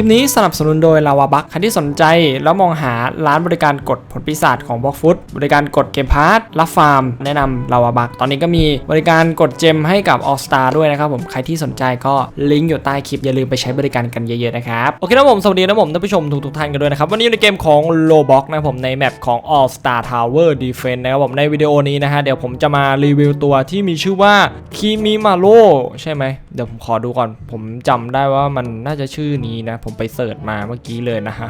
ลิปนี้สนับสนุนโดยลาวาบัคใครที่สนใจแล้วมองหาร้านบริการกดผลปีศาจของบล็อกฟุตบริการกดเกมพาร์ทรับฟาร์ม แนะนำลาวาบัคตอนนี้ก็มีบริการกดเจมให้กับ All Star ด้วยนะครับผมใครที่สนใจก็ลิงก์อยู่ใต้คลิปอย่าลืมไปใช้บริการกันเยอะๆนะครับโอเคนะผมสวัสดีนะผมท่านผู้ชมทุกๆท่านกันด้วยนะครับวันนี้อยู่ในเกมของ l o b o x นะผมในแมปของ All Star Tower Defense นะครับผมในวิดีโอนี้นะฮะเดี๋ยวผมจะมารีวิวตัวที่มีชื่อว่าคิมิมาโ o ใช่ไหมเดี๋ยวผมขอดูก่อน ผมจำได้ว่ามันน่าจะชื่อนี้นะผมไปเสิร์ชมาเมื่อกี้เลยนะฮะ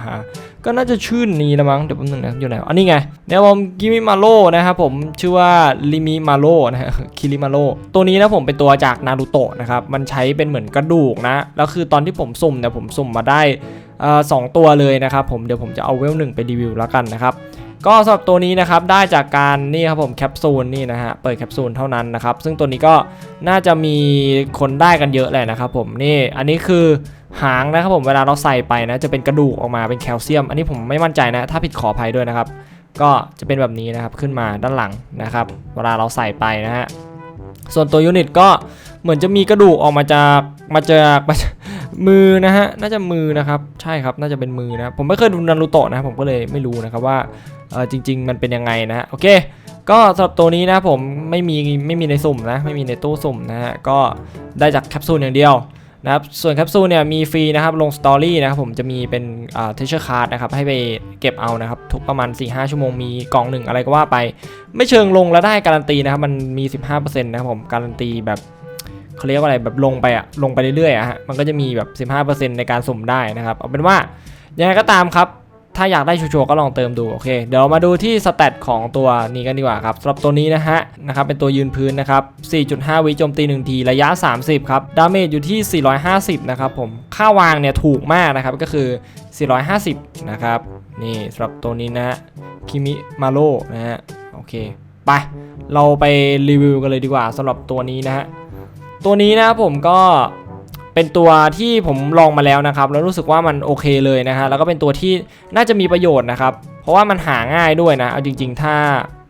ก็น่าจะชื่อนี้นะมั้งเดี๋ยวแป๊บนึงนะอยู่ไหนอันนี้ไงเดี๋ยวผมกิมิมาโ o นะครับผมชื่อว่าลิมิมาโ o นะฮะคิริมาโ o ตัวนี้นะผมเป็นตัวจากนารูโตะนะครับมันใช้เป็นเหมือนกระดูกนะแล้วคือตอนที่ผมสุ่มเนี่ยผมสุ่มมาได้สองตัวเลยนะครับผมเดี๋ยวผมจะเอาเวลหนึ่งไปรีวิวแล้วกันนะครับก็สำหรับตัวนี้นะครับได้จากการนี่ครับผมแคปซูลนี่นะฮะเปิดแคปซูลเท่านั้นนะครับซึ่งตัวนี้ก็น่าจะมีคนได้กันเยอะแหละนะครับผมนี่อันนี้คือ หางนะครับผมเวลาเราใส่ไปนะจะเป็นกระดูกออกมาเป็นแคลเซียม อันนี้ผมไม่มั่นใจนะ ถ้าผิดขออภัยด้วยนะครับ ก็จะเป็นแบบนี้นะครับขึ้นมาด้านหลังนะครับ เวลาเราใส่ไปนะฮะส่วนตัวยูนิตก็เหมือนจะมีกระดูกออกมาจากมาจากมือนะฮะน่าจะมือนะครับใช่ครับน่าจะเป็นมือนะผมไม่เคยดูนารูโตะนะผมก็เลยไม่รู้นะครับว่าเออจริง ๆ มันเป็นยังไงนะฮะโอเค ก็สำหรับตัวนี้นะผมไม่มีไม่มีในสุ่มนะไม่มีในตู้สุ่มนะฮะก็ได้จากแคปซูลอย่างเดียว นะครับส่วนแคปซูลเนี่ยมีฟรีนะครับลงสตอรี่นะครับผมจะมีเป็นอ่าเทเชอร์คาร์ดนะครับให้ไปเก็บเอานะครับทุกประมาณ 4-5 ชั่วโมงมีกล่องหนึ่งอะไรก็ว่าไป ไม่เชิงลงแล้วได้การันตีนะครับมันมี 15%นะครับผมการันตีแบบเขาเรียกว่าอะไรแบบลงไปอะลงไปเรื่อยๆอะฮะมันก็จะมีแบบ 15%ในการสุ่มได้นะครับเอาเป็นว่ายังไงก็ตามครับ ถ้าอยากได้ชัวร์ๆก็ลองเติมดูโอเคเดี๋ยวมาดูที่สเตตของตัวนี้กันดีกว่าครับสำหรับตัวนี้นะฮะนะครับเป็นตัวยืนพื้นนะครับ 4.5 วิโจมตี 1 ที ระยะ 30 ครับดาเมจอยู่ที่ 450 นะครับผมค่าวางเนี่ยถูกมากนะครับก็คือ 450 นะครับ นี่สำหรับตัวนี้นะฮะคิมิมาโ o นะฮะโอเค ไป เราไปรีวิวกันเลยดีกว่าสำหรับตัวนี้นะฮะตัวนี้นะครับผมก็ เป็นตัวที่ผมลองมาแล้วนะครับ แล้วรู้สึกว่ามันโอเคเลยนะฮะแล้วก็เป็นตัวที่น่าจะมีประโยชน์นะครับ เพราะว่ามันหาง่ายด้วยนะเอาจริง ๆ ถ้า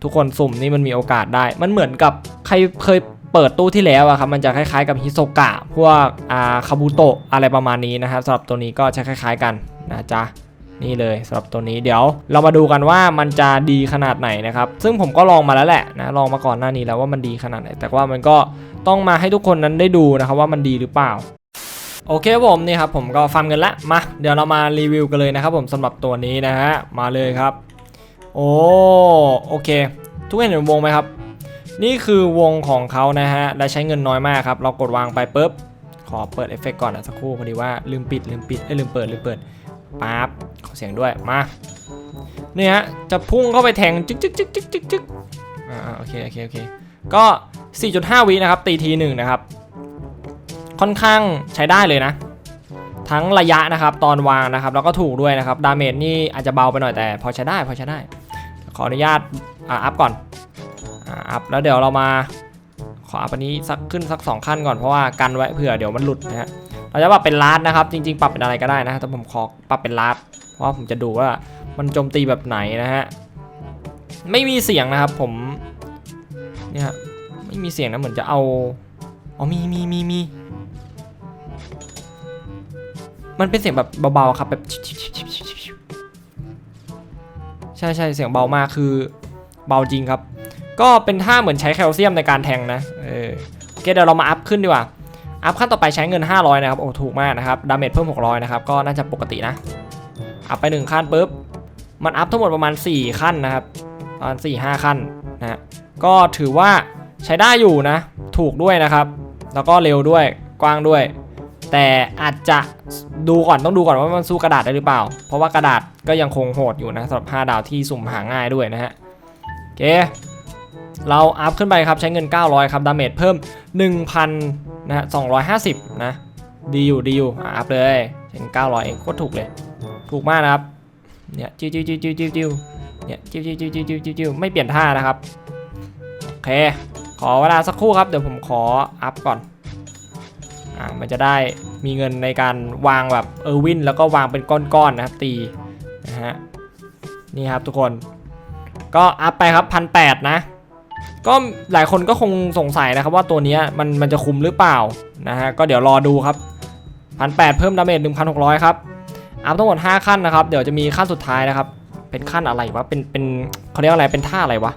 ทุกคนสุ่มนี่มันมีโอกาสได้ มันเหมือนกับใครเคยเปิดตู้ที่แล้วอะครับมันจะคล้ายๆกับฮิโซกะพวกอาคาบุโตะอะไรประมาณนี้นะครับสำหรับตัวนี้ก็จะคล้าย ๆกันนะจ๊ะนี่เลยสำหรับตัวนี้เดี๋ยวเรามาดูกันว่ามันจะดีขนาดไหนนะครับ ซึ่งผมก็ลองมาแล้วแหละนะลองมาก่อนหน้านี้แล้วว่ามันดีขนาดไหน แต่ว่ามันก็ต้องมาให้ทุกคนนั้นได้ดูนะครับว่ามันดีหรือเปล่า โอเคครับผมนี่ครับผมก็ฟาร์มกันละมาเดี๋ยวเรามารีวิวกันเลยนะครับผมสำหรับตัวนี้นะฮะมาเลยครับโอ้โอเค ทุกคนเห็นวงไหมครับ นี่คือวงของเขานะฮะและใช้เงินน้อยมากครับ เรากดวางไปปุ๊บขอเปิดเอฟเฟกต์ก่อนนะสักครู่พอดีว่าลืมปิดลืมปิดเอ้ลืมเปิดลืมเปิดปั๊บขอเสียงด้วยมาเนี่ฮะจะพุ่งเข้าไปแทงจิกจึ๊กจึ๊กจึ๊กจึ๊กจึ๊กอ่าโอเคโอเคโอเคก็ 4.5วินะครับตีทีหนึ่งนะครับ ค่อนข้างใช้ได้เลยนะ ทั้งระยะนะครับตอนวางนะครับ แล้วก็ถูกด้วยนะครับดาเมจนี่อาจจะเบาไปหน่อยแต่ พอใช้ได้พอใช้ได้ ขออนุญาตอ่าอัพก่อนอ่าอัพแล้วเดี๋ยวเรามาขออัพอันนี้สักขึ้นสัก 2 ขั้นก่อนเพราะว่ากันไว้เผื่อเดี๋ยวมันหลุดนะฮะเราจะปรับเป็นลาดนะครับ จริง ๆ ปรับเป็นอะไรก็ได้นะแต่ผมขอปรับเป็นลาดเพราะผมจะดูว่ามันโจมตีแบบไหนนะฮะไม่มีเสียงนะครับผมเนี่ยไม่มีเสียงนะเหมือนจะเอา อ๋อมีมีมีมีมันเป็นเสียงแบบเบาๆครับแบบใช่ใช่เสียงเบามากคือเบาจริงครับ ก็เป็นท่าเหมือนใช้แคลเซียมในการแทงนะเออโอเคเดี๋ยวเรามาอัพขึ้นดีกว่าอัพขั้นต่อไปใช้เงิน 500 นะครับ โอ้ถูกมากนะครับ ดาเมจเพิ่ม 600 นะครับ ก็น่าจะปกตินะ อัพไป 1 ขั้นปุ๊บ มันอัพทั้งหมดประมาณ 4 ขั้นนะครับ ประมาณ4-5 ขั้นนะฮะก็ถือว่าใช้ได้อยู่นะ ถูกด้วยนะครับ แล้วก็เร็วด้วยกว้างด้วย แต่อาจจะดูก่อนต้องดูก่อนว่ามันสู้กระดาษได้หรือเปล่า เพราะว่ากระดาษก็ยังคงโหดอยู่นะสำหรับ 5 ดาวที่สุ่มหาง่ายด้วยนะฮะโอเคเราอัพขึ้นไปครับใช้เงิน 900 ครับดาเมจเพิ่ม 1,000นะฮะ250 นะ ดีอยู่ดีอยู่อัพเลยใช้เงิน900 เองโคตรถูกเลย ถูกมากนะครับเนี่ยจิ้วจิ้วจิ้วจิ้วจิ้วจิ้วเนี่ยจิ้วจิ้วจิ้วจิ้วจิ้วจิ้วไม่เปลี่ยนท่านะครับโอเค ขอเวลาสักครู่ครับ เดี๋ยวผมขออัพก่อน อ่า มันจะได้มีเงินในการวางแบบเออร์วินแล้วก็วางเป็นก้อนๆนะครับตีนะฮะ นี่ครับทุกคน ก็อัพไปครับพันแนะ ก็หลายคนก็คงสงสัยนะครับว่าตัวนี้มันมันจะคุมหรือเปล่านะฮะ ก็เดี๋ยวรอดูครับพันแเพิ่มดาเมจ1,600 ครับ อัพทั้งหมด 5 ขั้นนะครับ เดี๋ยวจะมีขั้นสุดท้ายนะครับ เป็นขั้นอะไรวะ เป็นเป็นเขาเรียกว่าอะไร เป็นท่าอะไรวะ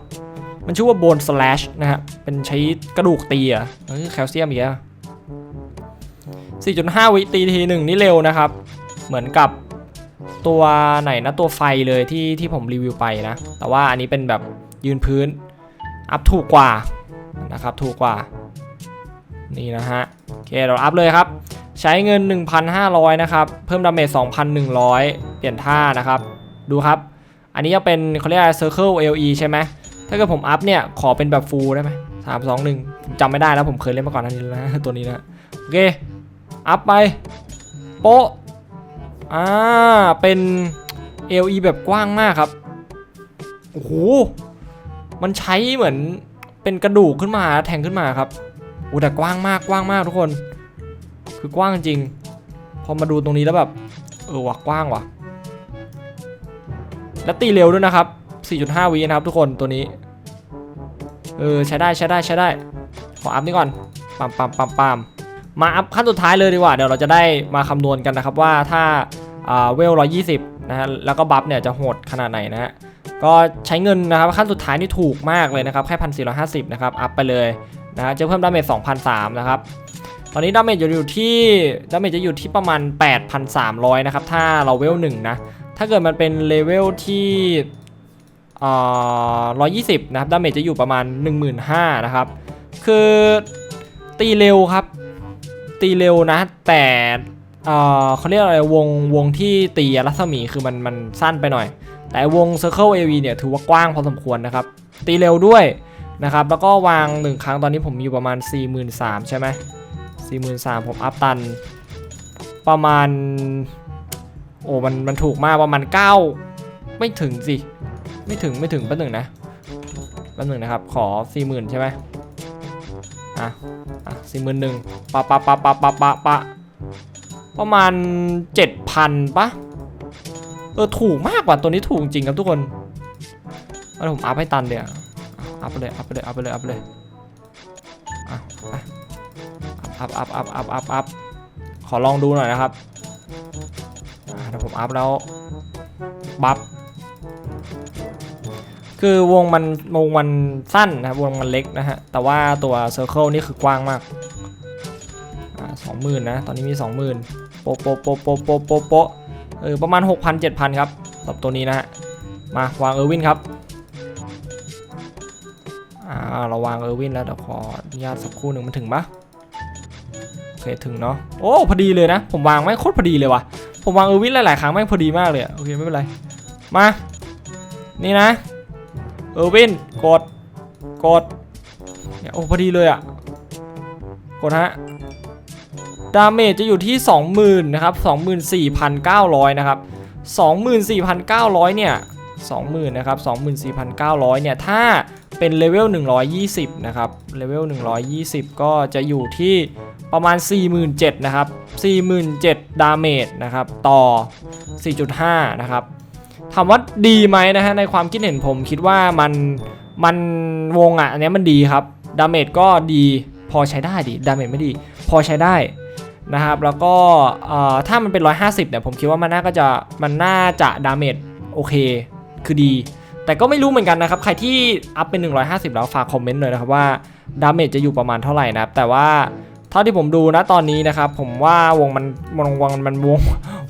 มันชื่อว่าโบนสแลชนะฮะ เป็นใช้กระดูกตีอะ่ะเออแคลเซียมอีกอะ4.5 วิตีทีหนึ่งนี่เร็วนะครับ เหมือนกับตัวไหนนะตัวไฟเลยที่ที่ผมรีวิวไปนะ แต่ว่าอันนี้เป็นแบบยืนพื้น อัพถูกกว่านะครับ ถูกกว่า นี่นะฮะ โอเค เราอัพเลยครับ ใช้เงิน 1,500 นะครับ เพิ่มดาเมจ 2,100 เปลี่ยนท่านะครับ ดูครับ อันนี้จะเป็นเขาเรียกอะไร Circle LE ใช่ไหม ถ้าเกิดผมอัพเนี่ยขอเป็นแบบฟูลได้ไหมสามสองหนึ่งจำไม่ได้แล้วผมเคยเล่นมาก่อนอันนี้แล้วนะตัวนี้นะโอเคอัพไปโป๊ะอ่าเป็น LE แบบกว้างมากครับโอ้โหมันใช้เหมือนเป็นกระดูกขึ้นมาแทงขึ้นมาครับโอ้แต่กว้างมากกว้างมากทุกคน คือกว้างจริง พอมาดูตรงนี้แล้วแบบเออว่ะกว้างว่ะ แล้วตีเร็วด้วยนะครับ 4.5วินะครับทุกคนตัวนี้ เออใช้ได้ใช้ได้ใช้ได้ ขออัพนี่ก่อนปั๊มปั๊มปั๊มปั๊มมาอัพขั้นสุดท้ายเลยดีกว่า เดี๋ยวเราจะได้มาคำนวณกันนะครับว่าถ้าอ่าเวล120นะฮะแล้วก็บัฟเนี่ยจะโหดขนาดไหนนะฮะก็ใช้เงินนะครับขั้นสุดท้ายนี่ถูกมากเลยนะครับแค่1,450นะครับอัพไปเลยนะฮะจะเพิ่มดาเมจ2,003นะครับตอนนี้ดาเมจจะอยู่ที่ดาเมจจะอยู่ที่ประมาณ 8,300 นะครับ ถ้าเราเวล1นะ ถ้าเกิดมันเป็นเลเวลที่ 120 นะครับ ดาเมจจะอยู่ประมาณ 15,000นะครับ คือตีเร็วครับ ตีเร็วนะ แต่เขาเรียกอะไร วง วงที่ตีรัศมีคือมันมันสั้นไปหน่อย แต่วง Circle AV เนี่ยถือว่ากว้างพอสมควรนะครับ ตีเร็วด้วยนะครับ แล้วก็วาง 1 ครั้งตอนนี้ผมอยู่ประมาณ 43,000 ใช่ไหม43,000 ผมอัพตัน ประมาณ โอ้ มัน มันถูกมากประมาณ 9 ไม่ถึงสิ ไม่ถึงไม่ถึงแป๊บหนึ่งนะแป๊บหนึ่งนะครับ ขอ40,000ใช่ไหมอะอะ41,000หนึ่งปะปะปะปะปะปะปะประมาณ7,000ปะเออถูกมากกว่าตัวนี้ถูกจริงครับทุกคนเอาผมอัพให้ตันเดี๋ยวอัพไปเลยอัพไปเลยอัพไปเลยอัพไปเลยอะอัพอัพอัพอัพอัพอัพขอลองดูหน่อยนะครับเดี๋ยวผมอัพแล้วบัฟ คือวงมันวงมันสั้นนะครับวงมันเล็กนะฮะ แต่ว่าตัวเซอร์เคิลนี่คือกว้างมากสองหมื่นนะ ตอนนี้มีสองหมื่นโปะโปะโปะโปะโปะโปโปะเออประมาณ 6,000 7,000 ครับสำหรับตัวนี้นะฮะ มาวางเออร์วินครับอ่าเราวางเออร์วินแล้วเดี๋ยวขออนุญาตสักครู่หนึ่งมันถึงปะโอเคถึงเนาะโอ้พอดีเลยนะ ผมวางไม่โคตรพอดีเลยว่ะผมวางเออร์วินหลายๆครั้งแม่พอดีมากเลยโอเคไม่เป็นไรมานี่นะ เออวินกดกดเนี่ยโอ้พอดีเลยอะ่ะกดฮะดาเมจจะอยู่ที่ 20,000นะครับ24,900นะครับ24,900เนี่ย20,000นะครับ24,900เนี่ยถ้าเป็นเลเวล120นะครับเลเวล120 ก็จะอยู่ที่ประมาณ 47,000นะครับ47,000ดาเมจนะครับต่อ 4.5 นะครับ ถามว่าดีไหมนะฮะในความคิดเห็นผมคิดว่ามันมันวงอะอันนี้มันดีครับดาเมจก็ดีพอใช้ได้ดิดาเมจไม่ดี พอใช้ได้นะครับ แล้วก็เอ่อถ้ามันเป็น 150เนี่ยผมคิดว่ามันน่าก็จะมันน่าจะดาเมจโอเคคือดี แต่ก็ไม่รู้เหมือนกันนะครับ ใครที่อัพเป็น 150 แล้วฝากคอมเมนต์หน่อยนะครับว่าดาเมจจะอยู่ประมาณเท่าไหร่นะครับ แต่ว่าเท่าที่ผมดูนะตอนนี้นะครับ ผมว่าวงมันวงมันวง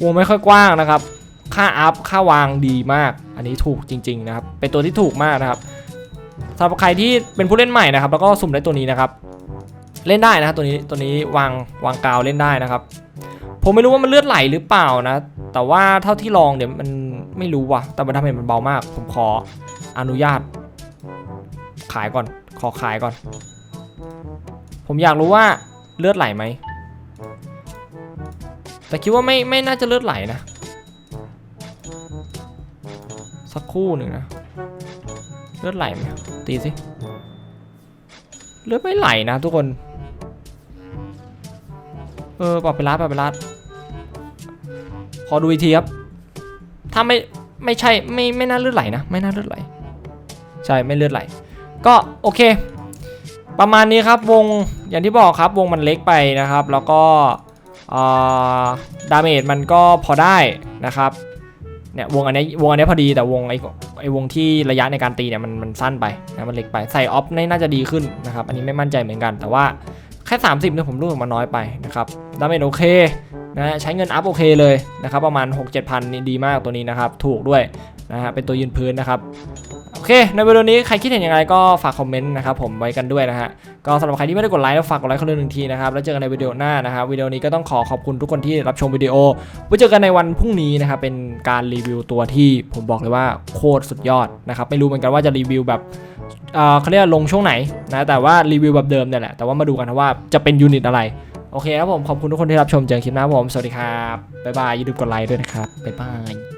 วงไม่ค่อยกว้างนะครับ ค่าอัพค่าวางดีมาก อันนี้ถูกจริงๆนะครับ เป็นตัวที่ถูกมากนะครับสำหรับใครที่เป็นผู้เล่นใหม่นะครับ แล้วก็สุ่มได้ตัวนี้นะครับ เล่นได้นะครับตัวนี้ตัวนี้วางวางกาวเล่นได้นะครับ ผมไม่รู้ว่ามันเลือดไหลหรือเปล่านะ แต่ว่าเท่าที่ลองเดี๋ยวมันไม่รู้ว่ะแต่มันทำให้มันเบามาก ผมขออนุญาต ขายก่อน ขอขายก่อน ผมอยากรู้ว่าเลือดไหลไหมแต่คิดว่าไม่ไม่น่าจะเลือดไหลนะ สักครู่หนึ่งนะเลือดไหลไหมตีสิเลือดไม่ไหลนะทุกคน เออปรับไปรัดปรับไปรัดขอดูอีกทีครับ ถ้าไม่ไม่ใช่ไม่ไม่น่าเลือดไหลนะ ไม่น่าเลือดไหล ใช่ไม่เลือดไหล ก็โอเค ประมาณนี้ครับวงอย่างที่บอกครับวงมันเล็กไปนะครับ แล้วก็อ่อดาเมจมันก็พอได้นะครับ เนี่ยวงอันนี้วงอันนี้พอดีแต่วงไอ้ไอ้วงที่ระยะในการตีเนี่ยมันมันสั้นไปนะมันเล็กไปใส่ออฟนี่น่าจะดีขึ้นนะครับอันนี้ไม่มั่นใจเหมือนกัน แต่ว่าแค่ 30เนี่ยผมรู้สึกมันน้อยไปนะครับดาเมจโอเคนะใช้เงินอัพโอเคเลยนะครับประมาณ 6-7พันนี่ดีมากตัวนี้นะครับถูกด้วยนะฮะเป็นตัวยืนพื้นนะครับ อเค ในวิดีโอนี้ใครคิดเห็นยังไงก็ฝากคอมเมนต์นะครับผมไว้กันด้วยนะฮะ ก็สำหรับใครที่ไม่ได้กดไลค์ก็ฝากกดไลค์คนละหนึ่งทีนะครับ แล้วเจอกันในวิดีโอหน้านะครับวิดีโอนี้ก็ต้องขอขอบคุณทุกคนที่รับชมวิดีโอไว้เจอกันในวันพรุ่งนี้นะครับเป็นการรีวิวตัวที่ผมบอกเลยว่าโคตรสุดยอดนะครับไม่รู้เหมือนกันว่าจะรีวิวแบบเออเขาเรียกลงช่วงไหนนะแต่ว่ารีวิวแบบเดิมเนี่ยแหละแต่ว่ามาดูกันนะว่าจะเป็นยูนิตอะไรโอเคครับผมขอบคุณทุกคนที่รับชมเจอกันคลิปหน้าผมสวัสดีครับบ๊ายบายอย่าลืมกดไลค์ด้วยนะครับบ๊ายบาย